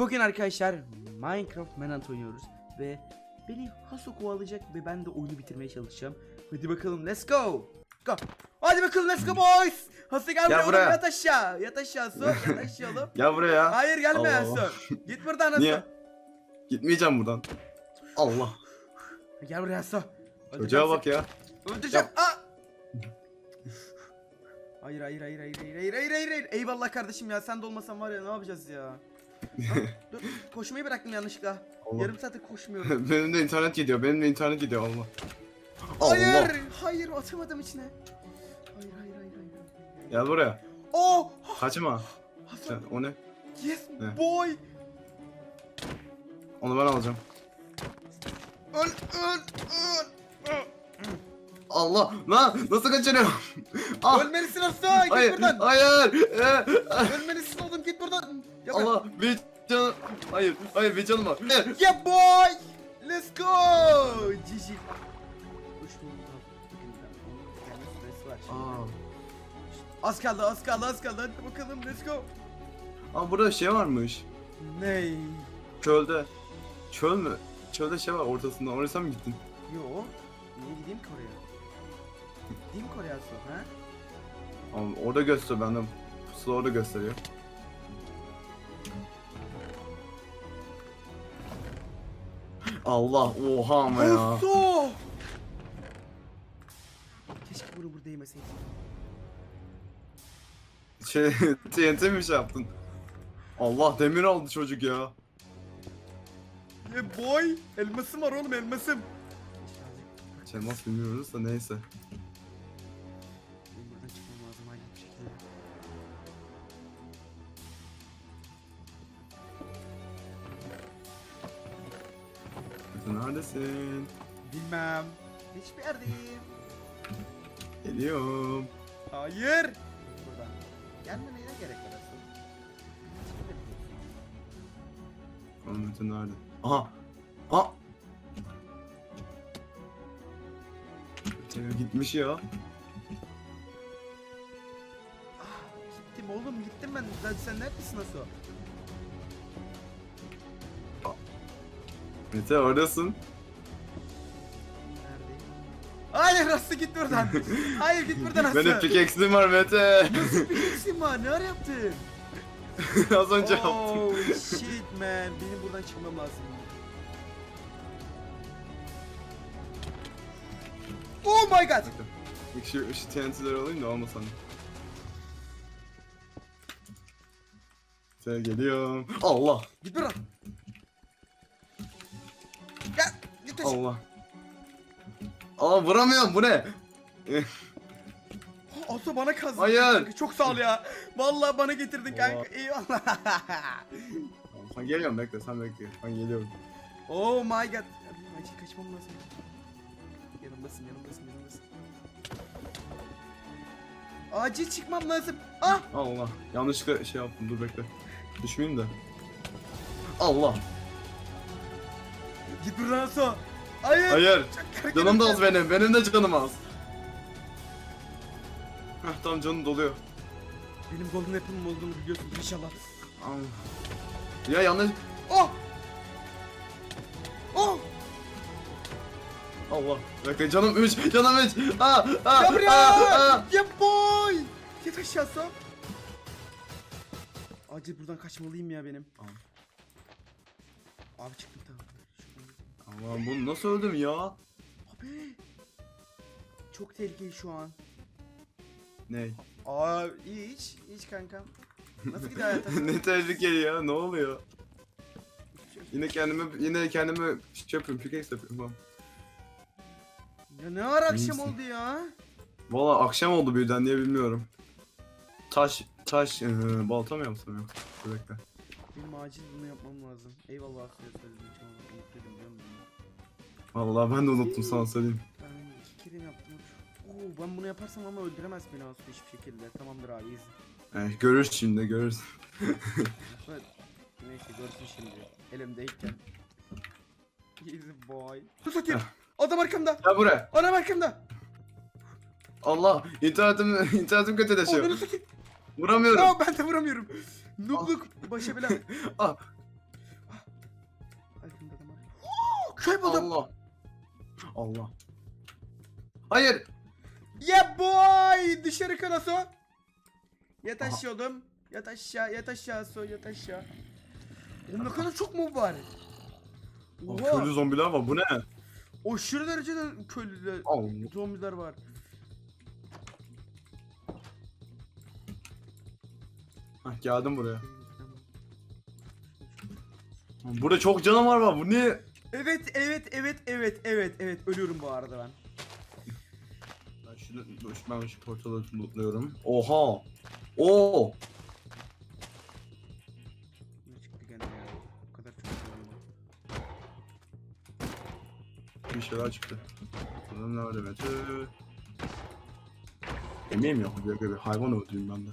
Bugün arkadaşlar Minecraft Manhunt oynuyoruz ve beni Haso kovalayacak ve ben de oyunu bitirmeye çalışacağım. Hadi bakalım let's go. Go. Hadi bakalım let's go boys. Haso gel buraya, buraya. yat aşağı. Yat aşağı Haso. Gel buraya. Hayır gelme Haso. Git buradan Haso. Niye? Gitmeyeceğim buradan. Allah. Gel buraya Haso. Çocuğa bak ya. Öldüreceğim. Yap. Ah! Hayır hayır hayır hayır hayır hayır hayır hayır. Eyvallah kardeşim ya sen de olmasan var ya ne yapacağız ya. Ha, dur koşmayı bıraktım yanlışlıkla. Allah. Yarım saattir koşmuyorum. benim de internet gidiyor. Benim de internet gidiyor Allah. Hayır, Allah. hayır atamadım içine. Hayır, hayır, hayır, hayır. Gel buraya. Oh, Kaçma. Sen, o ne? yes Ne? boy. Onu ben alacağım. Öl, öl, öl. Allah. Lan nasıl kaçırıyorum? ah. Ölmelisin Hasan, git Hayır. buradan. Hayır. Ee, Ölmelisin oğlum, git buradan. Ben- Allah. Bir canım. Hayır. Hayır bir canım var. Yeah boy, let's go. Aa. Az kaldı, az kaldı, az kaldı. Hadi bakalım, let's go. Aa burada şey varmış. Ney? Çölde. Çöl mü? Çölde şey var ortasında. Oraya sen mi gittin? Yo. Niye gideyim ki oraya? Ki oraya sonra, ha? Aa, orada gösteriyor benden. Pusula orada gösteriyor. Allah oha ama ya. Oso! Keşke bunu burada yemeseydim. Şey TNT mi şey yaptın? Allah demir aldı çocuk ya. Yeah boy! Elmasım var oğlum elmasım. Çelmas bilmiyoruz da neyse. Neredesin? Bilmem. Hiçbir yerdeyim. Geliyorum. Hayır! Buradan. Gelmemeye ne gerek var aslında? Mete nerede? Aha. Aha. Mete gitmiş ya. Ah, gittim oğlum gittim ben. Sen, sen neredesin Aso? Mete oradasın. Neredeyim? Hayır Aslı git buradan. Hayır git buradan Aslı. Benim pickaxe'im var Mete. Pixim var ne ara yaptın? Az önce yaptım. Oh shit man. Benim buradan çıkmam lazım. Oh my god. İlk şu, şu TNT'leri alayım da olmasan. Mete geliyorum. Allah. Git buradan. Allah. Aa vuramıyorum bu ne? Aso bana kazdın. Hayır. kanka. Çok sağ ol ya. Vallahi bana getirdin kanka. Eyvallah. Sen geliyorum bekle sen bekle. Ben geliyorum. oh my god. Acil kaçmam lazım. Yanımdasın yanımdasın yanımdasın. Acil çıkmam lazım. Ah. Allah. Yanlışlıkla şey yaptım dur bekle. Düşmeyeyim de. Allah. Git buradan Aso. Hayır. Hayır. Canım da az benim. Benim de canım az. Heh tamam canım doluyor. Benim golden apple'ım olduğunu biliyorsun inşallah. Allah. Ya yanlış. Oh! Oh! Allah. Bekle canım 3. Canım 3. Aa, aa, aa. Ya boy! Git aşağı Sam. Acil buradan kaçmalıyım ya benim. Tamam. Abi çıktım tamam. Allah'ım bunu nasıl öldüm ya? Abi! Çok tehlikeli şu an. Ne? Aa iyi hiç, hiç kankam. Nasıl gidiyor hayatın? ne tehlikeli ya ne oluyor? Yine kendime yine kendime şey yapıyorum pickaxe yapıyorum falan. ya ne ara akşam oldu ya? Valla akşam oldu birden diye bilmiyorum. Taş taş ee, balta mı yapsam? Dur bekle. Benim acil bunu yapmam lazım. Eyvallah size Vallahi ben de unuttum sana söyleyeyim. Ben iki kere mi yaptım? Oo, ben bunu yaparsam ama öldüremez beni Asu hiçbir şekilde. Tamamdır abi izin. Evet, görürsün şimdi görürsün. Evet. Neyse görsün şimdi. Elimdeyken. Easy boy. Sus bakayım. Adam arkamda. Gel buraya. Adam arkamda. Allah internetim internetim kötüleşiyor. Onları satayım. Vuramıyorum. Aa, ben de vuramıyorum. Nubluk başa bela. Ah. Köy buldum. Allah. Allah. Hayır. Yeah boy! Dışarı kanaso. Yat Aha. aşağı oğlum. Yat aşağı, yat aşağı so, yat aşağı. Oğlum ne kadar çok mob var. Oha. Köylü zombiler var. Bu ne? Aşırı derecede köylü zombiler var. Hah, geldim buraya. Burada çok canavar var. Bu ne? Evet, evet, evet, evet, evet, evet. Ölüyorum bu arada ben. Ben şunu, ben şu portalı lootluyorum. Oha. Oo. Ne çıktı gene ya? O kadar çok zombi. Bir şeyler çıktı. Bakalım nerede Mete? Emeğim yok. Bir, bir, bir hayvan öldüreyim ben de.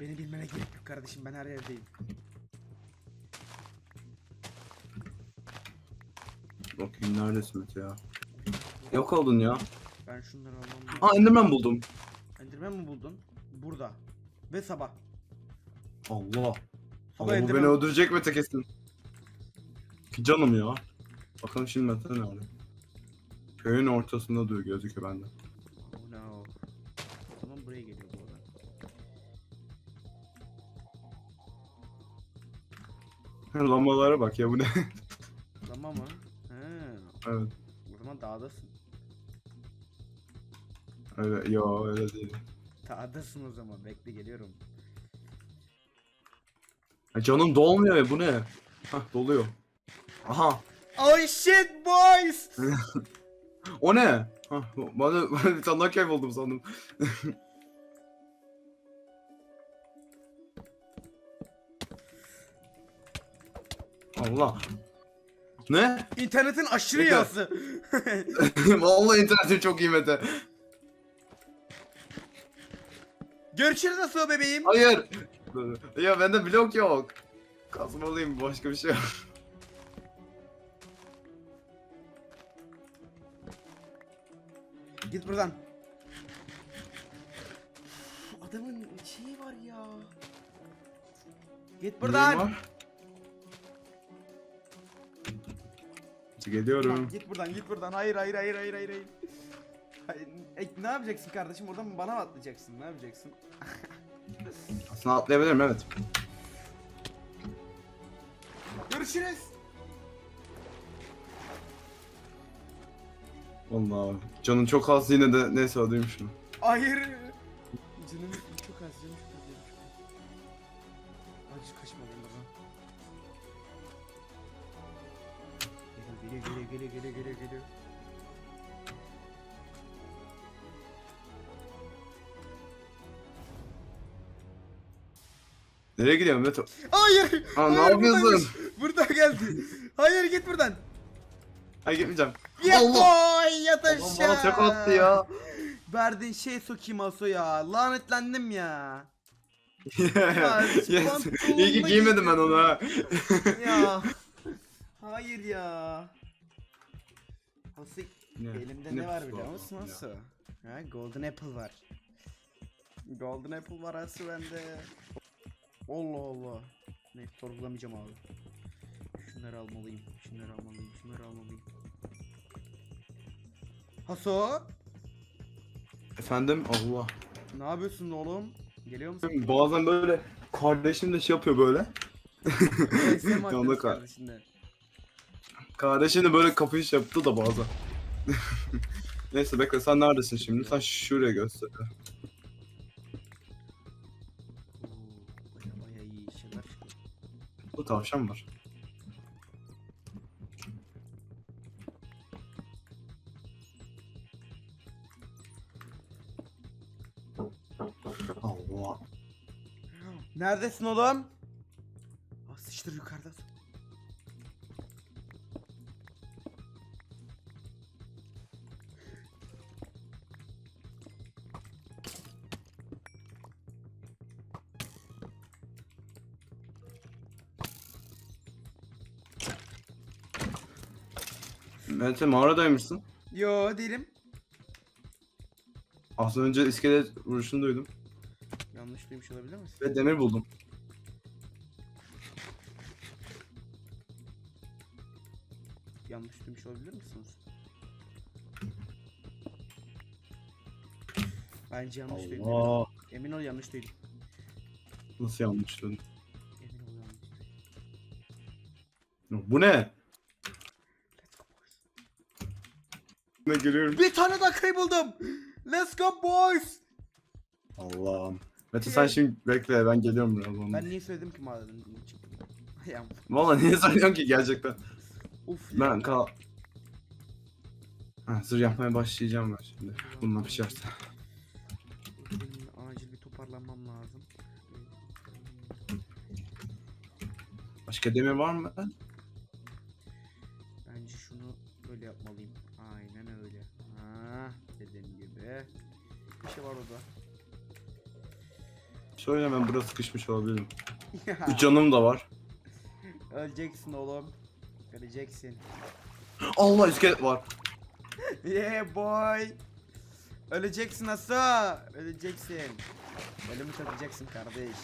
Beni bilmene gerek yok kardeşim. Ben her yerdeyim. Bakayım neredesin Mete ya? Yok oldun ya. Ben şunları almam. Ha Enderman buldum. Enderman mı buldun? Burada. Ve sabah. Allah. Sabah Allah bu Enderman. beni öldürecek Mete kesin. Canım ya. Bakalım şimdi Mete nerede? Köyün ortasında duruyor gözüküyor bende. Oh no. O zaman buraya geliyor bu arada. Lambalara bak ya bu ne? Evet. O zaman dağdasın. Öyle, yo öyle değil. Dağdasın o zaman. Bekle geliyorum. Ha, canım dolmuyor ya bu ne? Hah doluyor. Aha. Oh shit boys! O ne? Hah, bana, bana bir tane daha kayboldum sandım. Allah. Ne? İnternetin aşırı Bekle. yası. Vallahi internetim çok iyi Mete. Görüşürüz nasıl bebeğim? Hayır. Ya bende blok yok. Kazmalıyım başka bir şey yok. Git buradan. Adamın şeyi var ya. Git Neyim buradan. var? Geliyorum. git buradan git buradan. Hayır hayır hayır hayır hayır. hayır. E, ne yapacaksın kardeşim? Oradan bana mı atlayacaksın? Ne yapacaksın? Aslında atlayabilirim evet. Görüşürüz. Allah canın çok az yine de neyse öldüreyim şunu. Hayır. Canım Geliyor geliyor geliyor geliyor geliyor geliyor. Nereye gidiyorsun Mete? Hayır. Aa ne hayır, yapıyorsun? buradaymış. Burada geldi. Hayır git buradan. Ay gitmeyeceğim. Ya Allah! boy yat aşağı. bana tek attı ya. Verdiğin şey sokayım Aso ya. Lanetlendim ya. yes. pantolonla İyi ki giymedim ben onu ha. ya. Hayır ya. Aso Ne? elimde ne, var pusu biliyor var musun ya? Aso? Ha, Golden Apple var. Golden Apple var Aso bende. Allah Allah. Ne sorgulamayacağım abi. Şunları almalıyım. Şunları almalıyım. Şunları almalıyım. Haso, Efendim Allah. ne yapıyorsun oğlum? Geliyor musun? Bazen böyle kardeşim de şey yapıyor böyle. Sen mi Yanında kal. Kardeşim de böyle kapıyı şey yaptı da bazen. Neyse bekle sen neredesin şimdi? Sen şuraya göster. Oo, iyi şeyler. Bu tavşan var. Allah. Neredesin oğlum? Mete mağaradaymışsın. Yo değilim. Az önce iskelet vuruşunu duydum. Yanlış duymuş olabilir misin? Ve demir buldum. yanlış duymuş olabilir misiniz? Bence yanlış duydum. emin ol. Allah. Emin ol yanlış duydum. Nasıl yanlış dedim. Emin ol yanlış duydum. Bu ne? Let's go boys. Ne görüyorum? Bir tane daha kayı buldum. Let's go boys. Allah'ım. Mete sen şimdi bekle ben geliyorum birazdan. Ben niye söyledim ki madenin için? Valla niye söylüyorsun ki gerçekten? Uf Ben kal... Ha, zırh yapmaya başlayacağım ben şimdi. Bununla pişerse. Benim acil bir toparlanmam lazım. Başka demir var mı? Gibi. Bir şey var orada. Şöyle ben burası sıkışmış olabilirim. Ya, Üç canım da var. Öleceksin oğlum. Öleceksin. Allah iskelet var. Yeah boy. Öleceksin Asa. Öleceksin. Ölümü tadacaksın kardeş.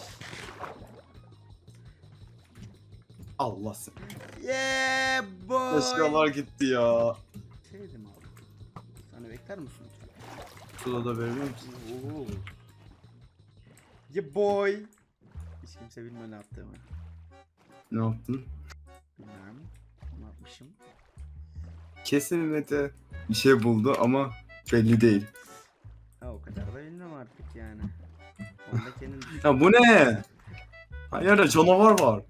Allah sen. Yeah boy. Eşyalar gitti ya. Sevdim abi. Sana bekler misin Suda da verir misin? Oo. Yeah boy. Hiç kimse bilmiyor ne yaptığımı. Ne yaptın? Bilmem. Ne yapmışım? Kesin Mete bir şey buldu ama belli değil. Ha o kadar da bilmem artık yani. Onda kendin. Ya bu ne? Yerde canavar var.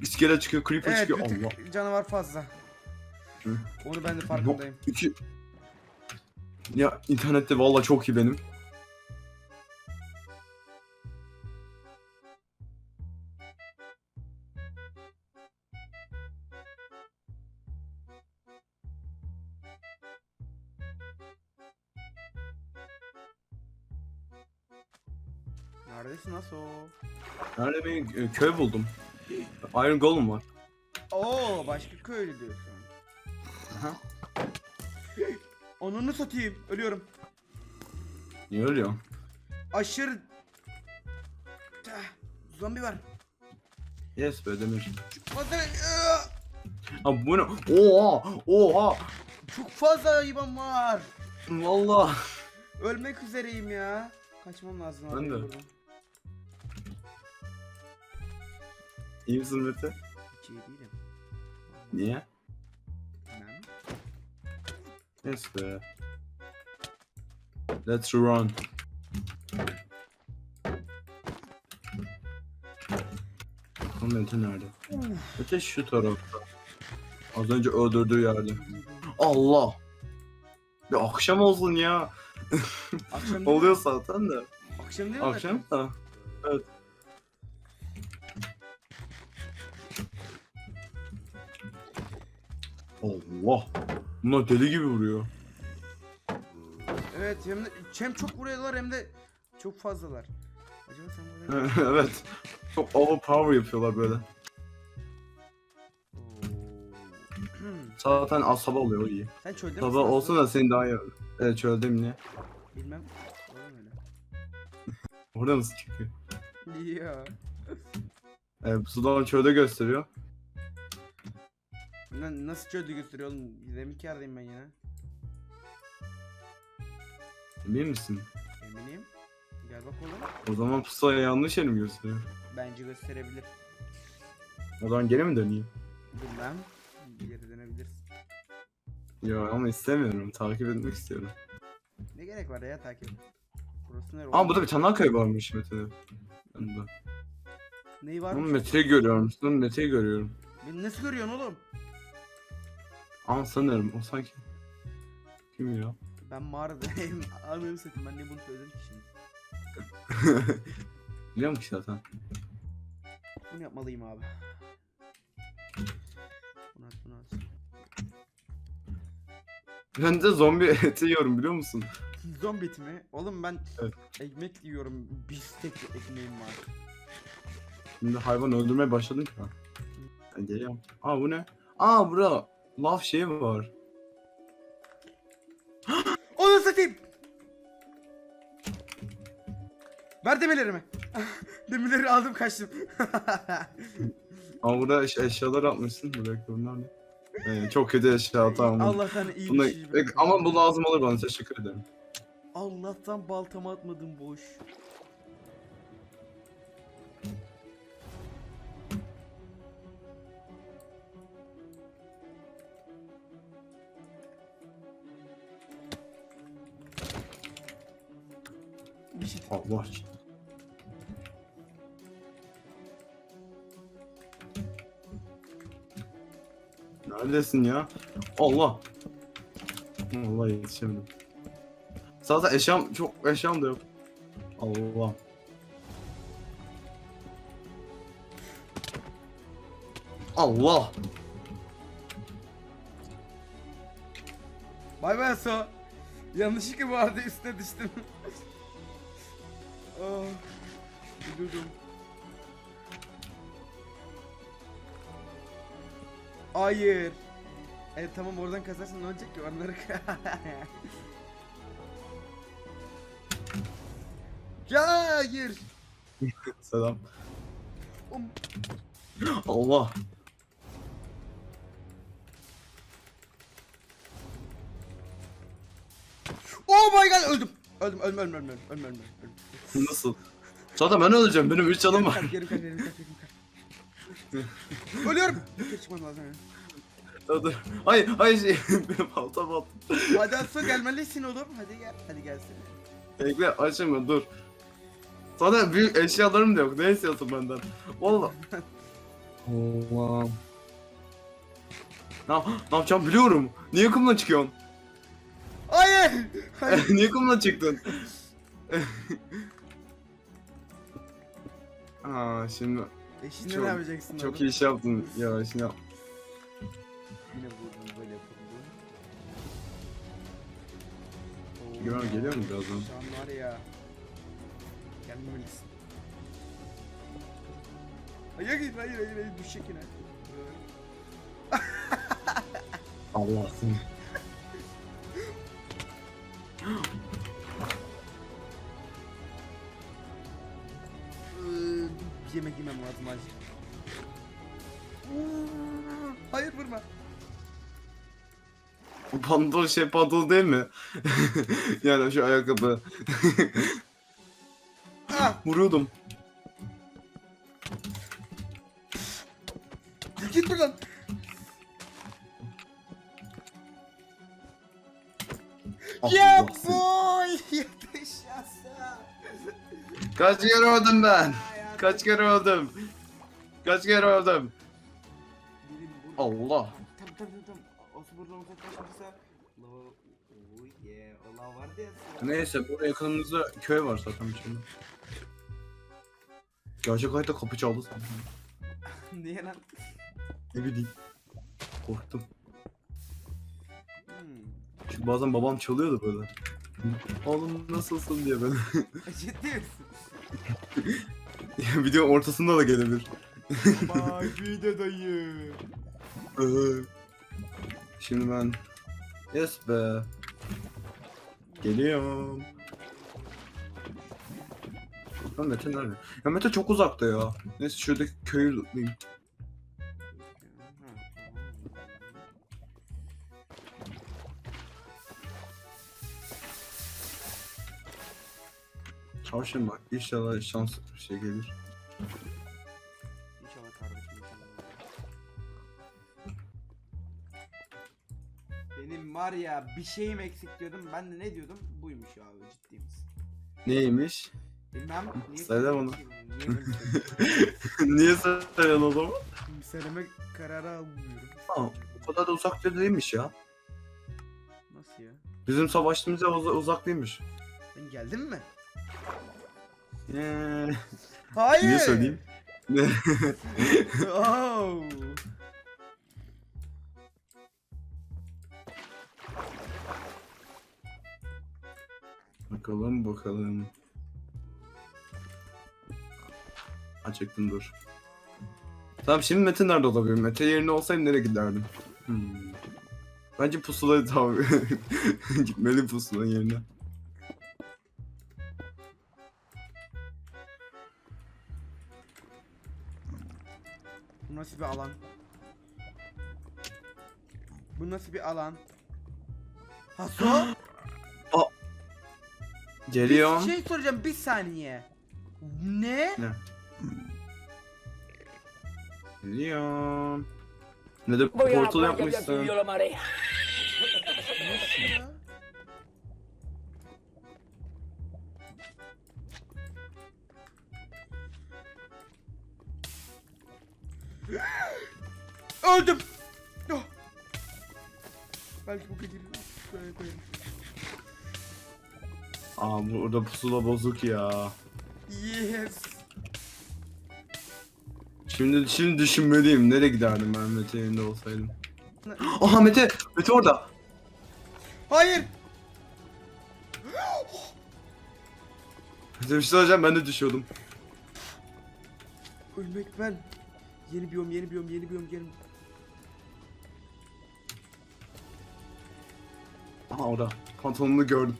İskele çıkıyor, creeper Evet çıkıyor. Allah. canavar fazla. Hı. Onu ben de farkındayım. İki... Ya internette valla çok iyi benim. Neredesin nasıl? Nerede bir e, köy buldum. Iron Golem var. Oo başka köylü diyorsun. Onunu satayım. Ölüyorum. Niye ölüyor? Aşırı... Tah, Zombi var. Yes be demir. Fazla... Iı, Abi bu ne? Oha! Oha! Çok fazla hayvan var. Valla. Ölmek üzereyim ya. Kaçmam lazım Ben de. buradan. İyi misin Mete? Hiç iyi değilim. Niye? Yes be. Let's run. O Mete nerede? Mete şu tarafta. Az önce öldürdüğü yerde. Allah! Bir akşam olsun ya. Akşam? Oluyor zaten de. Akşam değil mi? Akşam da. Evet. Allah. Bunlar deli gibi vuruyor. Evet hem de hem çok vuruyorlar hem de çok fazlalar. Acaba sen buraya... evet. Çok overpower yapıyorlar böyle. Zaten az sabah oluyor o iyi. sen çölde misin? Sabah aslında? olsun da seni daha iyi. Evet çöldüm ne? Bilmem. Olur mu öyle? Orada nasıl çıkıyor? Ya. Evet, sudan çölde gösteriyor. Na- nasıl çölde gösteriyor oğlum? Demin yerdeyim ben yine. Emin misin? Eminim. Gel bak oğlum. O zaman pusulaya yanlış yeri mi gösteriyor? Bence gösterebilir. O zaman geri mi döneyim? Bilmem. Geri dönebilirsin. Yo ama istemiyorum. Takip etmek istiyorum. Ne gerek var ya takip? Burası nere? Aa burada bir köy varmış Mete'de. Yanında. Neyi var? Ama Mete'yi görüyorum. Mete'yi görüyorum. Beni nasıl görüyorsun oğlum? Ama sanırım o sanki. Kim ya? Ben mağaradayım. Ananı satayım ben niye bunu söyledim ki şimdi? Biliyor musun ki zaten? Bunu yapmalıyım abi. Bunu at bunu at. Ben de zombi eti yiyorum biliyor musun? Zombi eti mi? Oğlum ben Evet. ekmek yiyorum. Biftek ekmeğim var. Şimdi hayvan öldürmeye başladım ki ben. Ben geliyorum. Aa bu ne? Aa bura laf şeyi var. Onu satayım. Ver demirlerimi. Demirleri aldım kaçtım. Aa burada eş- eşyalar atmışsın. Dakika bunlar ne? Ee, çok kötü eşya tamam. Allah'tan iyi Bunu, bir şey ama bu lazım olur bana teşekkür ederim. Allah'tan baltamı atmadım boş. Allah için. Neredesin ya? Allah. Allah yetişemedim. Zaten eşyam çok eşyam da yok. Allah. Allah. Bay bay So. Yanlışlıkla bu arada üstüne düştüm. Üzüldüm. Hayır. Evet tamam oradan kazarsan ne olacak ki onları Ya hayır. Selam. Um, Allah. Oh my god öldüm. Öldüm öldüm öldüm öldüm öldüm öldüm öldüm. Nasıl? Zaten ben öleceğim. Benim 3 canım var. Geri geri geri geri geri Ölüyorum. Yukarı çıkmam lazım. Dur, dur. Hayır, hayır şey. Benim baltam attı. Hadi Asu gelmelisin oğlum. Hadi gel. Hadi gelsene. Bekle açma dur. Zaten büyük eşyalarım da yok. Ne istiyorsun benden? Valla. Allah'ım. Ne, yap- ne yapacağım biliyorum. Niye kumla çıkıyorsun? Hayır. Hayır. Niye kumla çıktın? Aa şimdi E şimdi Çok- ne yapacaksın çok oğlum? iyi şey yaptın. Ya şimdi. Yine vurdum böyle yapıldı. Güven geliyor mu birazdan? Şu an var ya. Gelmemelisin. Hayır hayır hayır hayır, hayır düşecek yine. Allah yemek yemem lazım acil. Hayır vurma. Bu pantolon şey pantolon değil mi? yani şu ayakkabı. Ah, Vuruyordum. git buradan. Yeah Allah seni. boy. Yetiş yasa. Kaç kere öldüm ben? Kaç kere öldüm? Kaç kere öldüm? Allah. Buradan uzaklaşırsa. Oh yeah. O lav vardı ya. sıra. Neyse burada yakınımızda köy var zaten içinde. Gerçek hayatta kapı çaldı sandım. Niye lan? Ne bileyim. Korktum. Hmm. Çünkü bazen babam çalıyordu böyle. Oğlum nasılsın diye böyle. Ciddi misin? Video ortasında da gelebilir. Bak video dayı. Şimdi ben... Yes be. Geliyorum. Lan Mete nerede? Ya Mete çok uzakta ya. Neyse şuradaki köyü lootlayayım. Tavşan bak inşallah şans bir şey gelir. İnşallah kardeşim inşallah. Benim var ya bir şeyim eksik diyordum. Ben de ne diyordum? Buymuş abi ciddi misin? Neymiş? Bilmem. Niye Söyle ki? Niye böyle? Niye söylüyorsun o zaman? Söyleme kararı almıyorum. Aa, o kadar da uzak değilmiş ya. Nasıl ya? Bizim savaştığımız yer uza- uzak değilmiş. Sen geldin mi? Eee, Hayır. niye söyleyeyim? Oh. bakalım bakalım. Acıktım dur. Tamam şimdi Mete nerede olabilir? Mete yerine olsaydım nereye giderdim? Hmm. Bence pusula tamam. Gitmeli pusula yerine. Nasıl bir alan? Bu nasıl bir alan? Haso? Geliyorum. Bir şey soracağım bir saniye. Ne? Geliyorum. Ne de portal yapmışsın. Nasıl ya? Öldüm. Oh. Belki bu gece böyle koyarım. Aa burada pusula bozuk ya. Yes. Şimdi şimdi düşünmeliyim. Nereye giderdim ben Mete yerinde olsaydım. Aha Mete! Mete orada! Hayır. Mete bir şey söyleyeceğim ben de düşüyordum. Ölmek ben. Yeni biyom, yeni biyom, yeni biyom, yeni. Aha orada. Pantolonunu gördüm.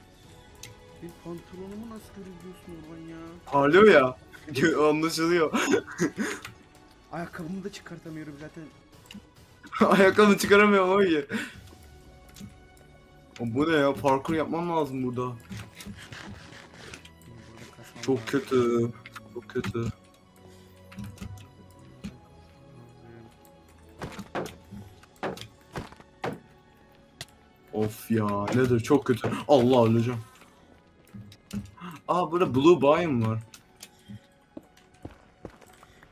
Benim pantolonumu nasıl görebiliyorsun oradan ya? Parlıyor ya. Anlaşılıyor. Ayakkabımı da çıkartamıyorum zaten. Ayakkabını çıkaramıyorum o iyi. O bu ne ya? Parkur yapmam lazım burada. Benim burada Çok lazım. kötü. Çok kötü. Of ya nedir çok kötü. Allah öleceğim. Aa burada blue biome var.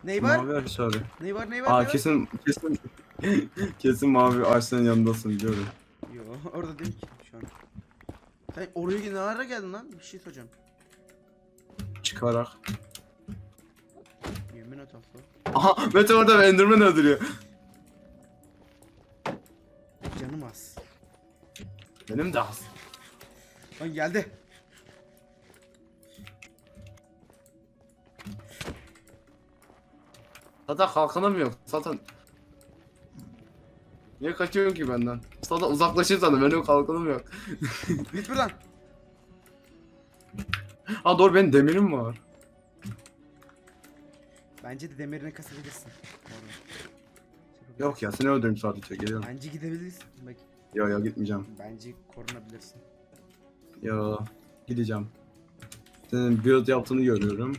Ney var? Mavi aşağıda. Ney var? Ney var? Aa ney var? kesin kesin kesin mavi ağaçların yanındasın biliyorum. Yo orada değil ki şu an. Sen oraya ne ara geldin lan? Bir şey soracağım. Çıkarak. Yemin et Afro. Aha Mete orada Enderman öldürüyor. Canım az. Benim de az. Lan geldi. Zaten kalkanım yok. Zaten Niye kaçıyorsun ki benden? Zaten uzaklaşır sandım. Benim kalkanım yok. Git buradan. Ha doğru benim demirim var. Bence de demirini kasabilirsin. Orada. Yok ya seni öldürüm sadece geliyorum. Bence gidebilirsin. Bak Yo yo gitmeyeceğim. bence korunabilirsin. Yo gideceğim. Senin build yaptığını görüyorum.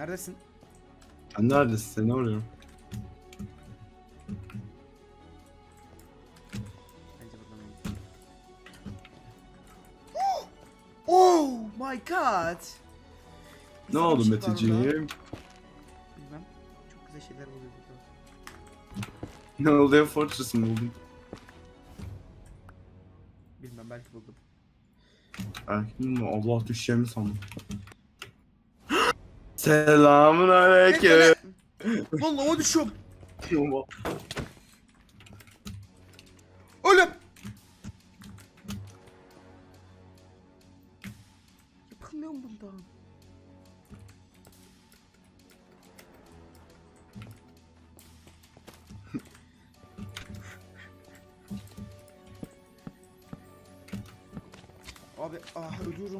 Neredesin? Sen neredesin? Seni arıyorum. God. Ne oldu bir şey var Meteciğim? burada. Bilmem. Çok güzel şeyler oluyor burada. Ne oldu ya Fortress mı buldun? Bilmem belki buldum. Erkin Allah düşeceğimi sandım. Selamun aleyküm. Vallahi o düşüyorum.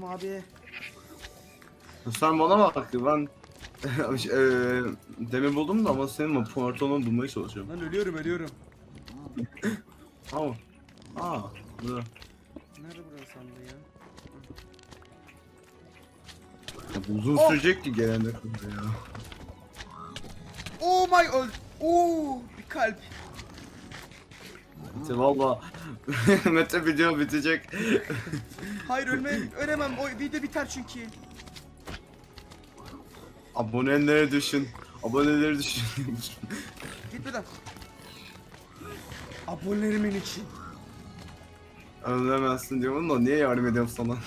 Ölüyorum abi. Sen bana bak ben eee demir buldum da ama senin pantolonunu bulmaya çalışıyorum. Lan ölüyorum ölüyorum. Tamam. Aa, dur. Nerede burası sandı ya? Ya bu uzun Oh! sürecek ki gelene kadar ya. Oh my god. Oo bir kalp. Mete valla Mete video bitecek. Hayır ölme ölemem. O video biter çünkü. Aboneleri düşün. Aboneleri düşün. Git buradan. Abonelerimin için. Ölemezsin diyorum da niye yardım ediyorum sana?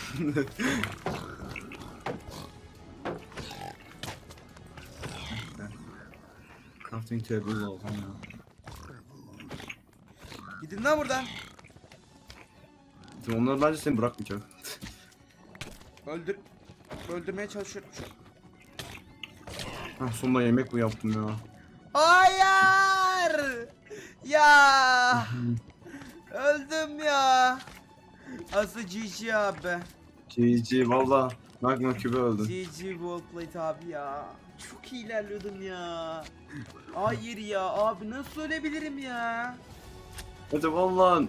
Crafting table lazım ya. Gidin lan buradan. Şimdi onlar bence seni bırakmayacak. Öldür. Öldürmeye çalışıyorum şu an. Sonunda yemek mi yaptım ya? Hayır. Ya. Öldüm ya. Aslı GG abi. GG valla. Magma kübe öldün. GG Wallplate abi ya. Çok iyi ilerliyordum ya. Hayır ya abi nasıl ölebilirim ya? Hadi valla.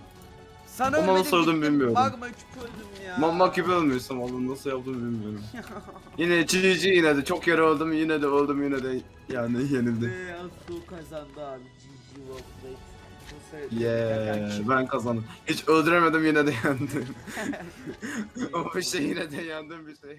Sana Ona ölmedim nasıl öldüm bilmiyorum. Magma küp öldüm ya. Magma kübe ölmüşsün valla nasıl yaptım bilmiyorum. Yine GG yine de çok yere öldüm yine de öldüm yine de yani yenildim. Ve Aslı kazandı abi. GG. Nasıl- Yeah ben kazandım. Hiç öldüremedim yine de yendim. o bir şey yine de yendim bir şey.